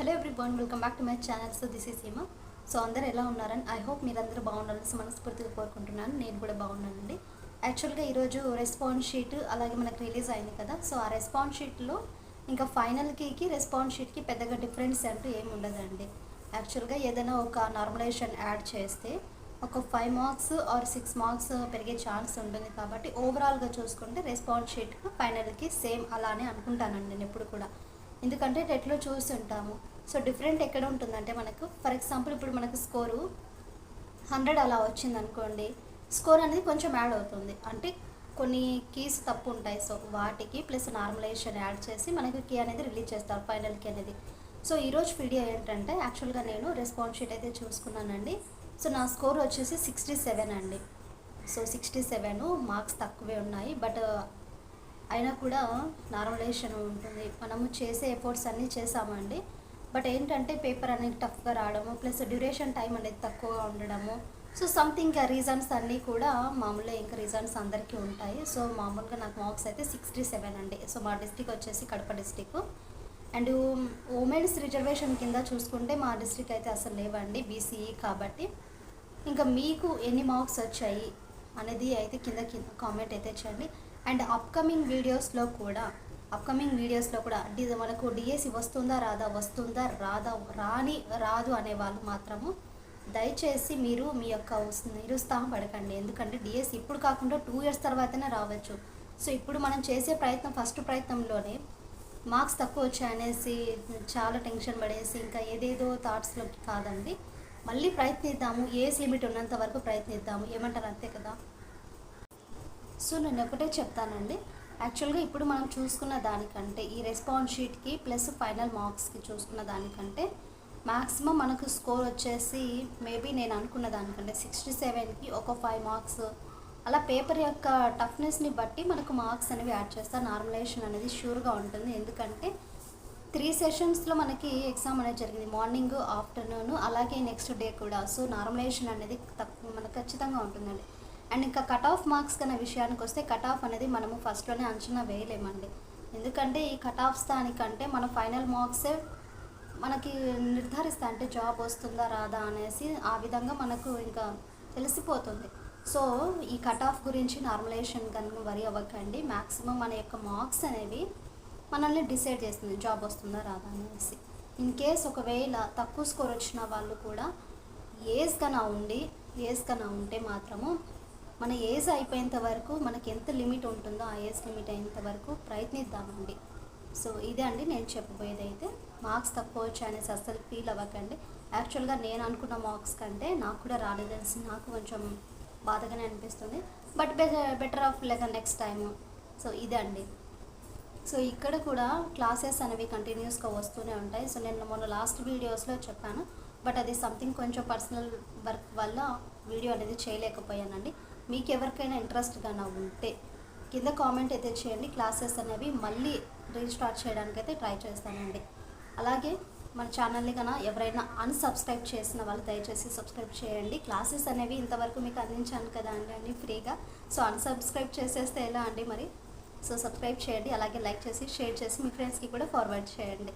Hello everyone welcome back to my channel. So this is Seema so అందరు ఎలా ఉన్నారని I hope మీరందరూ బాగుండాలని మనస్ఫూర్తిగా కోరుకుంటున్నాను. నేను కూడా బాగున్నానండి. యాక్చువల్గా ఈరోజు రెస్పాన్స్ షీట్ అలాగే మనకు రిలీజ్ అయింది కదా. సో ఆ రెస్పాన్స్ షీట్లో ఇంకా ఫైనల్ కీకి రెస్పాన్స్ షీట్కి పెద్దగా డిఫరెన్స్ అంటూ ఏమి ఉండదండి. యాక్చువల్గా ఏదైనా ఒక నార్మలైజేషన్ యాడ్ చేస్తే ఒక five marks or six marks పెరిగే ఛాన్స్ ఉంటుంది కాబట్టి ఓవరాల్గా చూసుకుంటే రెస్పాన్స్ షీట్ ఫైనల్కి సేమ్ అలానే అనుకుంటానండి నేను ఎప్పుడు కూడా. ఎందుకంటే టెట్లో చూస్తుంటాము సో డిఫరెంట్ ఎక్కడ ఉంటుందంటే మనకు ఫర్ ఎగ్జాంపుల్ ఇప్పుడు మనకు స్కోరు హండ్రెడ్ అలా వచ్చింది అనుకోండి స్కోర్ అనేది కొంచెం యాడ్ అవుతుంది. అంటే కొన్ని కీస్ తప్పు ఉంటాయి. సో వాటికి ప్లస్ నార్మలైజేషన్ యాడ్ చేసి మనకి కీ అనేది రిలీజ్ చేస్తారు ఫైనల్ కీ అనేది. సో ఈరోజు వీడియో ఏంటంటే యాక్చువల్గా నేను రెస్పాన్స్ షీట్ అయితే చూసుకున్నానండి. సో నా స్కోర్ వచ్చేసి సిక్స్టీ సెవెన్ అండి. సో సిక్స్టీ సెవెన్ మార్క్స్ తక్కువే ఉన్నాయి. బట్ అయినా కూడా నార్మలైజేషన్ ఉంటుంది. మనము చేసే ఎఫర్ట్స్ అన్నీ చేసామండి బట్ ఏంటంటే పేపర్ అనేది టఫ్గా రావడము ప్లస్ డ్యూరేషన్ టైం అనేది తక్కువగా ఉండడము. సో సంథింగ్ రీజన్స్ అన్నీ కూడా మామూలుగా ఇంకా రీజన్స్ అందరికీ ఉంటాయి. సో మామూలుగా నాకు మార్క్స్ అయితే సిక్స్టీ సెవెన్ అండి. సో మా డిస్టిక్ వచ్చేసి Kadapa district and women's reservation కింద చూసుకుంటే మా డిస్టిక్ అయితే అసలు లేవండి బీసీఈ కాబట్టి. ఇంకా మీకు ఎన్ని మార్క్స్ వచ్చాయి? అనేది అయితే కింద కింద కామెంట్ అయితే చేయండి. అండ్ అప్కమింగ్ వీడియోస్లో కూడా అప్కమింగ్ వీడియోస్లో కూడా డి మనకు డిఎస్సి వస్తుందా రాదా వస్తుందా రాదా రాని రాదు అనే వాళ్ళు మాత్రము దయచేసి మీరు మీ యొక్క ఉస్- నిరుత్సాహం పడకండి. ఎందుకంటే డిఎస్సి ఇప్పుడు కాకుండా టూ ఇయర్స్ తర్వాతనే రావచ్చు. సో ఇప్పుడు మనం చేసే ప్రయత్నం ఫస్ట్ ప్రయత్నంలోనే మార్క్స్ తక్కువ వచ్చాయనేసి చాలా టెన్షన్ పడేసి ఇంకా ఏదేదో థాట్స్లోకి కాదండి. మళ్ళీ ప్రయత్నిద్దాము ఏజ్ లిమిట్ ఉన్నంత వరకు ప్రయత్నిద్దాము. ఏమంటారు అంతే కదా? సో నేను ఒకటే చెప్తానండి. యాక్చువల్గా ఇప్పుడు మనం చూసుకున్న దానికంటే ఈ రెస్పాన్స్ షీట్కి ప్లస్ ఫైనల్ మార్క్స్కి చూసుకున్న దానికంటే మ్యాక్సిమం మనకు స్కోర్ వచ్చేసి మేబీ నేను అనుకున్న దానికంటే సిక్స్టీ సెవెన్కి ఒక ఫైవ్ మార్క్స్. అలా పేపర్ యొక్క టఫ్నెస్ని బట్టి మనకు మార్క్స్ అనేవి యాడ్ చేస్తారు. నార్మలైజేషన్ అనేది షూర్గా ఉంటుంది. ఎందుకంటే త్రీ సెషన్స్లో మనకి ఎగ్జామ్ అనేది జరిగింది. మార్నింగ్ ఆఫ్టర్నూన్ అలాగే నెక్స్ట్ డే కూడా. సో నార్మలైజేషన్ అనేది తక్కువ మనకు ఖచ్చితంగా ఉంటుందండి. అండ్ ఇంకా కట్ ఆఫ్ మార్క్స్ కన్నా విషయానికి వస్తే కట్ ఆఫ్ అనేది మనము ఫస్ట్లోనే అంచనా వేయలేమండి. ఎందుకంటే ఈ కట్ ఆఫ్స్ దానికంటే మన ఫైనల్ మార్క్సే మనకి నిర్ధారిస్తా అంటే జాబ్ వస్తుందా రాదా అనేసి ఆ విధంగా మనకు ఇంకా తెలిసిపోతుంది. సో ఈ కట్ ఆఫ్ గురించి నార్మలైజేషన్ కనుక వరి అవ్వకండి. మ్యాక్సిమం మన యొక్క మార్క్స్ అనేవి మనల్ని డిసైడ్ చేస్తుంది జాబ్ వస్తుందా రాదా అనేసి. ఇన్ కేస్ ఒకవేళ తక్కువ స్కోర్ వచ్చిన వాళ్ళు కూడా ఏజ్ కన్నా ఉండి ఏజ్ కన్నా ఉంటే మాత్రము మన ఏజ్ అయిపోయేంత వరకు మనకి ఎంత లిమిట్ ఉంటుందో ఆ ఏజ్ లిమిట్ అయ్యేంత వరకు ప్రయత్నిద్దామండి. సో ఇదే అండి నేను చెప్పబోయేది అయితే. మార్క్స్ తక్కువ వచ్చాయనేసి అస్సలు ఫీల్ అవ్వకండి. యాక్చువల్గా నేను అనుకున్న మార్క్స్ కంటే నాకు కూడా రాలేదనేసి నాకు కొంచెం బాధగానే అనిపిస్తుంది. బట్ బెటర్ ఆఫ్ లేక నెక్స్ట్ టైం సో ఇదే అండి. సో ఇక్కడ కూడా క్లాసెస్ అనేవి కంటిన్యూస్గా వస్తూనే ఉంటాయి. సో నేను మొన్న లాస్ట్ వీడియోస్లో చెప్పాను. బట్ అది సంథింగ్ కొంచెం పర్సనల్ వర్క్ వల్ల వీడియో అనేది చేయలేకపోయానండి. మీకు ఎవరికైనా ఇంట్రెస్ట్గా ఉంటే కింద కామెంట్ అయితే చేయండి. క్లాసెస్ అనేవి మళ్ళీ రీస్టార్ట్ చేయడానికి అయితే ట్రై చేస్తానండి. అలాగే మన ఛానల్ని కన్నా ఎవరైనా అన్సబ్స్క్రైబ్ చేసిన వాళ్ళు దయచేసి సబ్స్క్రైబ్ చేయండి. క్లాసెస్ అనేవి ఇంతవరకు మీకు అందించాను కదా అండి అన్ని ఫ్రీగా. సో అన్సబ్స్క్రైబ్ చేసేస్తే ఎలా అండి మరి? సో సబ్స్క్రైబ్ చేయండి. అలాగే లైక్ చేసి షేర్ చేసి మీ ఫ్రెండ్స్కి కూడా ఫార్వర్డ్ చేయండి.